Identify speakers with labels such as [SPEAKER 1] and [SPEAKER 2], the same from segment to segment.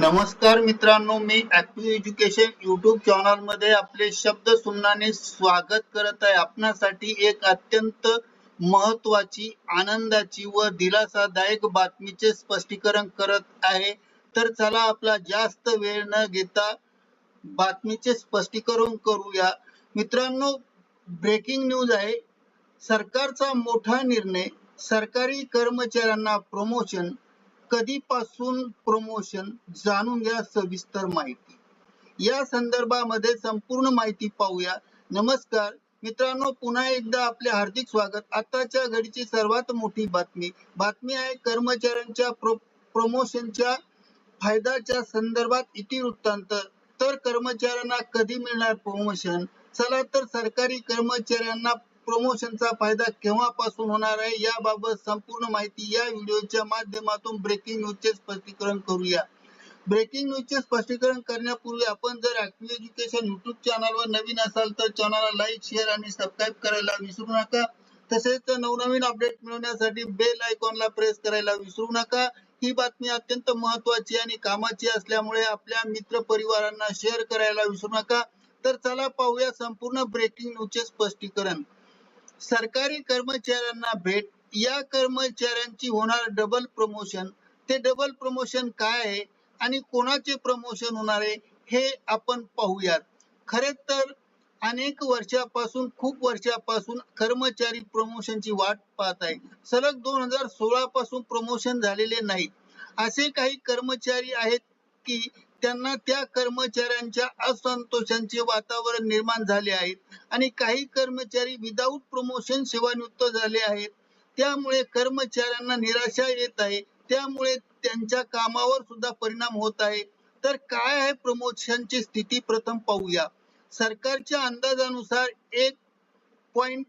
[SPEAKER 1] नमस्कार मित्रांनो मी ऍक्टिव्ह एज्युकेशन युट्यूब चॅनलमध्ये आपले शब्द सुमनाने स्वागत करत आहे. आपणासाठी एक अत्यंत महत्वाची आनंदाची व दिलासादायक बातमीचे स्पष्टीकरण करत आहे. तर चला आपला जास्त वेळ न घेता बातमीचे स्पष्टीकरण करूया. मित्रांनो ब्रेकिंग न्यूज आहे. सरकारचा मोठा निर्णय सरकारी कर्मचाऱ्यांना प्रमोशन कधीपासून प्रमोशन जाणून घ्या सविस्तर माहिती. या संदर्भामध्ये संपूर्ण माहिती पाहूया. नमस्कार. मित्रांनो पुन्हा एकदा आपले हार्दिक स्वागत. आताच्या घडीची सर्वात मोठी बातमी. बातमी आहे कर्मचाऱ्यांच्या प्रो प्रमोशनच्या फायद्याच्या संदर्भात इतिवृत्तांत तर कर्मचाऱ्यांना कधी मिळणार प्रमोशन चला तर सरकारी कर्मचाऱ्यांना प्रमोशनचा फायदा केव्हापासून होणार आहे याबाबत संपूर्ण माहिती या व्हिडिओच्या माध्यमातून ब्रेकिंग न्यूजचे स्पष्टीकरण करूया. ब्रेकिंग न्यूजचे स्पष्टीकरण करण्यापूर्वी आपण जर ऍक्टिव्ह एज्युकेशन युट्यूब चॅनलवर नवीन असाल तर चॅनलला लाईक शेअर आणि सबस्क्राईब करायला विसरू नका. तसेच नवनवीन अपडेट मिळवण्यासाठी बेल आयकॉनला प्रेस करायला विसरू नका. ही बातमी अत्यंत महत्वाची आणि कामाची असल्यामुळे आपल्या मित्र परिवारांना शेअर करायला विसरू नका. तर चला पाहूया संपूर्ण ब्रेकिंग न्यूजचे स्पष्टीकरण. सरकारी कर्मचाऱ्यांना भेट या कर्मचाऱ्यांची होणार डबल प्रमोशन ते डबल प्रमोशन काय आहे आणि कोणाचे प्रमोशन होणार आहे हे आपण पाहूयात. खरे तर अनेक वर्षापासून खूप वर्षापासून कर्मचारी प्रमोशनची वाट पाहत आहे. सलग दोन हजार सोळा पासून प्रमोशन झालेले नाहीत. असे काही कर्मचारी आहेत की त्यांना त्या कर्मचाऱ्यांच्या असंतोषांचे वातावरण निर्माण झाले आहे. आणि काही कर्मचारी विदाऊट प्रमोशन सेवानिवृत्त झाले आहेत. त्यामुळे कर्मचाऱ्यांना निराशा येत आहे. त्यामुळे त्यांच्या कामावर सुद्धा परिणाम होत आहे. तर काय आहे प्रमोशनची स्थिती? प्रथम पाहूया. सरकारच्या अंदाजानुसार एक पॉइंट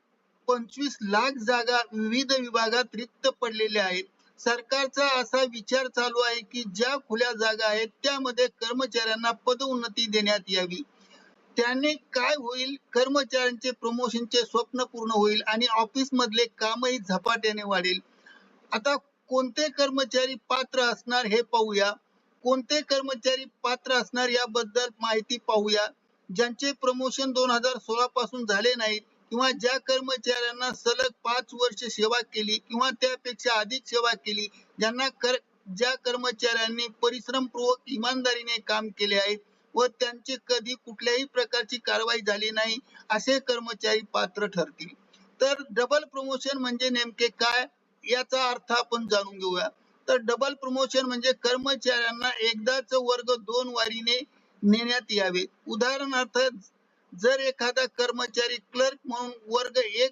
[SPEAKER 1] पंचवीस लाख जागा विविध विभागात रिक्त पडलेल्या आहेत. सरकारचा असा विचार चालू आहे की ज्या खुल्या जागा आहेत त्यामध्ये कर्मचाऱ्यांना पदोन्नती देण्यात यावी. त्याने काय होईल? कर्मचाऱ्यांचे प्रमोशनचे स्वप्न पूर्ण होईल आणि ऑफिस मधले कामही झपाट्याने वाढेल. आता कोणते कर्मचारी पात्र असणार हे पाहूया. कोणते कर्मचारी पात्र असणार याबद्दल माहिती पाहूया. ज्यांचे प्रमोशन दोन हजार सोळा पासून झाले नाहीत किंवा ज्या कर्मचाऱ्यांना सलग पाच वर्ष सेवा केली किंवा त्यापेक्षा अधिक सेवा केली ज्यांना कर ज्या कर्मचाऱ्यांनी परिश्रमपूर्वक इमानदारीने काम केले आहे व त्यांचे कधी कुठल्याही प्रकारची कारवाई झाली नाही असे कर्मचारी पात्र ठरतील. तर डबल प्रमोशन म्हणजे नेमके काय याचा अर्थ आपण जाणून घेऊया. तर डबल प्रमोशन म्हणजे कर्मचाऱ्यांना एकदाच वर्ग दोन वारीने नेण्यात यावे. उदाहरणार्थ जर एखादा कर्मचारी क्लर्क म्हणून वर्ग एक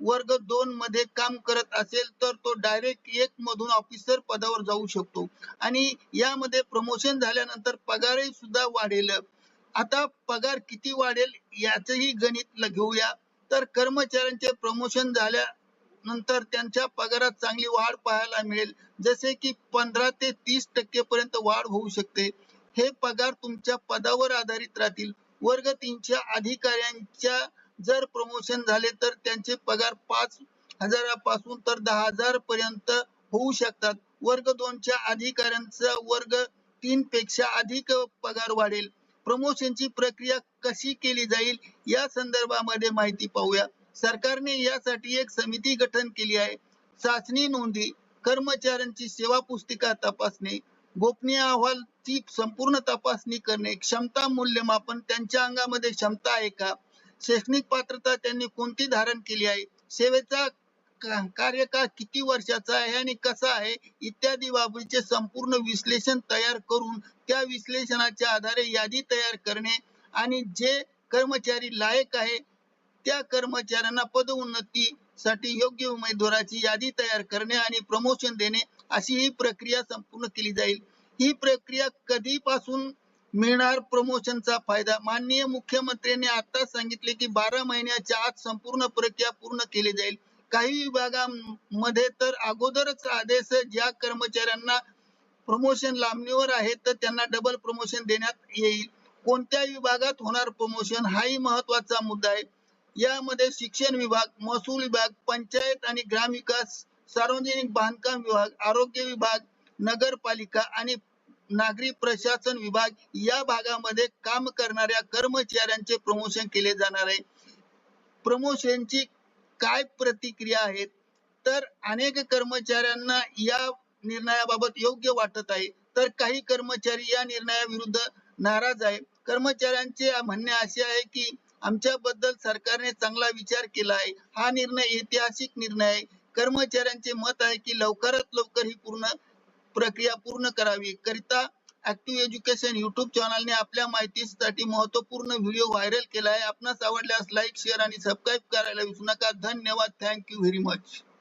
[SPEAKER 1] वर्ग दोन मध्ये काम करत असेल तर तो डायरेक्ट एक मधून ऑफिसर पदावर जाऊ शकतो. आणि यामध्ये प्रमोशन झाल्यानंतर पगारही सुद्धा वाढेल. आता पगार किती वाढेल याचही गणित घेऊया. तर कर्मचाऱ्यांचे प्रमोशन झाल्या नंतर त्यांच्या पगारात चांगली वाढ पाहायला मिळेल. जसे की पंधरा ते तीस टक्के पर्यंत वाढ होऊ शकते. हे पगार तुमच्या पदावर आधारित राहतील. वर्ग तीनच्या अधिकाऱ्यांच्या जर प्रमोशन झाले तर त्यांचे पगार पाच हजारापासून तर दहा हजार पर्यंत होऊ शकतात. वर्ग दोनच्या अधिकाऱ्यांचा वर्ग तीन पेक्षा अधिक पगार वाढेल. प्रमोशनची प्रक्रिया कशी केली जाईल या संदर्भामध्ये माहिती पाहूया. सरकारने यासाठी एक समिती गठन केली आहे. चाचणी नोंदी कर्मचाऱ्यांची सेवा पुस्तिका तपासणे गोपनीय अहवाल ची संपूर्ण तपासणी करणे क्षमता मूल्यमापन त्यांच्या अंगामध्ये क्षमता आहे का? शैक्षणिक पात्रता त्यांनी कोणती धारण केली आहे? सेवेचा कार्यकाळ किती वर्षाचा आहे आणि कसा आहे? इत्यादी बाबीचे संपूर्ण विश्लेषण तयार करून त्या विश्लेषणाच्या आधारे यादी तयार करणे आणि जे कर्मचारी लायक आहे त्या कर्मचाऱ्यांना पदोन्नती साठी योग्य उमेदवाराची यादी तयार करणे आणि प्रमोशन देणे अशी ही प्रक्रिया संपूर्ण केली जाईल. ही प्रक्रिया कधीपासून मिळणार? प्रमोशनचा फायदा? माननीय मुख्यमंत्र्यांनी आता सांगितले की बारा महिन्याच्या आत संपूर्ण प्रक्रिया पूर्ण केली जाईल. काही विभागांमध्ये तर अगोदरच आदेश ज्या कर्मचाऱ्यांना प्रमोशन लांबणीवर आहे तर त्यांना डबल प्रमोशन देण्यात येईल. कोणत्या विभागात होणार प्रमोशन हाही महत्त्वाचा मुद्दा आहे. यामध्ये शिक्षण विभाग महसूल विभाग पंचायत आणि ग्रामविकास सार्वजनिक बांधकाम विभाग आरोग्य विभाग नगरपालिका आणि नागरी प्रशासन विभाग या भागामध्ये काम करणाऱ्या कर्मचाऱ्यांचे प्रमोशन केले जाणार आहे. प्रमोशनची काय प्रतिक्रिया आहेत तर अनेक कर्मचाऱ्यांना या निर्णयाबाबत योग्य वाटत आहे. तर काही कर्मचारी या निर्णयाविरुद्ध नाराज आहे. कर्मचाऱ्यांचे म्हणणे असे आहे की आमच्याबद्दल सरकारने चांगला विचार केला आहे. हा निर्णय ऐतिहासिक निर्णय आहे. कर्मचाऱ्यांचे मत आहे की लवकरात लवकर ही पूर्ण प्रक्रिया पूर्ण करावी. करिता ऍक्टिव्ह एज्युकेशन युट्यूब चॅनलने आपल्या माहितीसाठी महत्त्वपूर्ण व्हिडिओ व्हायरल केला आहे. आपणास आवडल्यास लाईक शेअर आणि सबस्क्राईब करायला विसरू नका. धन्यवाद. Thank you very much